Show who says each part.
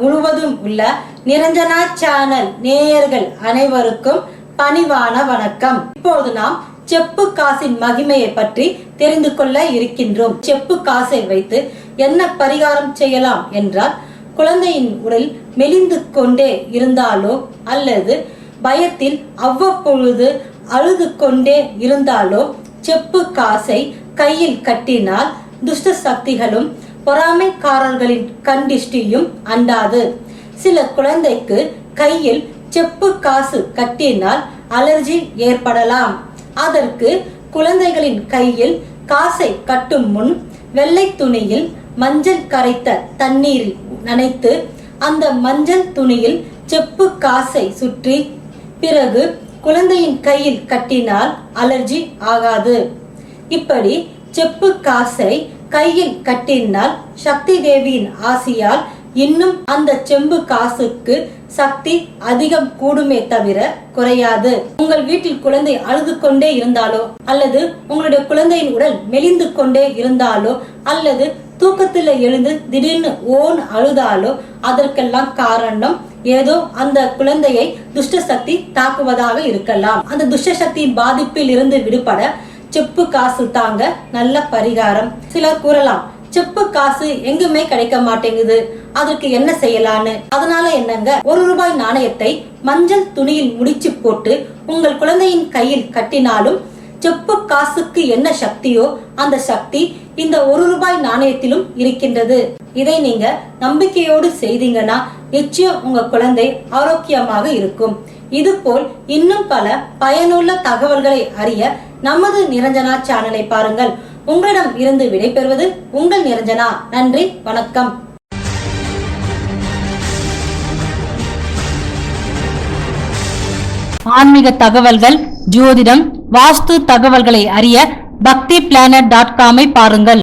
Speaker 1: முழுவதும் உள்ள நிரஞ்சனா சேனல் நேயர்கள் அனைவருக்கும் பணிவான வணக்கம். இப்போது நாம் செப்பு காசின் மகிமையை பற்றி தெரிந்து கொள்ள இருக்கின்றோம். செப்பு காசை வைத்து என்ன பரிகாரம் செய்யலாம் என்றால் குழந்தையின் உடல் மெலிந்து கொண்டே இருந்தாலோ அல்லது பயத்தில் அவ்வப்பொழுது அழுது கொண்டே இருந்தாலோ செப்பு காசை கையில் கட்டினால் துஷ்ட சக்திகளும் பொறாமைக்காரர்களின் கண்டிஷ்டியும் அண்டாது. சில குழந்தைக்கு கையில் செப்பு காசு கட்டினால் அலர்ஜி ஏற்படலாம். அதற்கு குழந்தைகளின் கையில் காசை கட்டும் முன் வெள்ளை துணியில் மஞ்சள் கரைத்த தண்ணீரில் நனைத்து அந்த மஞ்சள் துணியில் செப்பு காசை சுற்றி பிறகு குழந்தையின் கையில் கட்டினால் அலர்ஜி ஆகாது. இப்படி செப்பு காசை கையில் கட்டினால் சக்தி தேவியின் ஆசியால் இன்னும் அந்த செம்பு காசுக்கு சக்தி அதிகம் கூடுமே தவிர குறையாது. உங்கள் வீட்டில் குழந்தை அழுது கொண்டே இருந்தாலோ அல்லது உங்களுடைய குழந்தையின் உடல் மெலிந்து கொண்டே இருந்தாலோ அல்லது தூக்கத்தில் எழுந்து திடீர்னு ஓன் அழுதாலோ அதற்கெல்லாம் காரணம் ஏதோ அந்த குழந்தையை துஷ்ட சக்தி தாக்குவதாக இருக்கலாம். அந்த துஷ்ட சக்தியின் பாதிப்பில் இருந்து விடுபட செப்பு காசு தாங்க நல்ல பரிகாரம். சிலர் கூறலாம் செப்பு காசு எங்குமே கிடைக்க மாட்டேங்குது. அதற்கு என்ன செய்யலான்னு? அதனால என்னங்க ஒரு ரூபாய் நாணயத்தை மஞ்சள் துணியில் முடிச்சு போட்டு உங்கள் குழந்தையின் கையில் கட்டினாலும் செப்பு காசுக்கு என்ன சக்தியோ அந்த சக்தி இந்த ஒரு ரூபாய் நாணயத்திலும் இருக்கின்றது. இதை நீங்க நம்பிக்கையோடு செய்தீங்கன்னா நிச்சயம் உங்க குழந்தை ஆரோக்கியமாக இருக்கும். இதுபோல் இன்னும் பல பயனுள்ள தகவல்களை அறிய நமது நிரஞ்சனா சேனலை பாருங்கள். உங்களிடம் இருந்து விடைபெறுவது உங்கள் நிரஞ்சனா. நன்றி வணக்கம். ஆன்மீக தகவல்கள் ஜோதிடம் வாஸ்து தகவல்களை அறிய பக்தி பிளானட் டாட் காமை பாருங்கள்.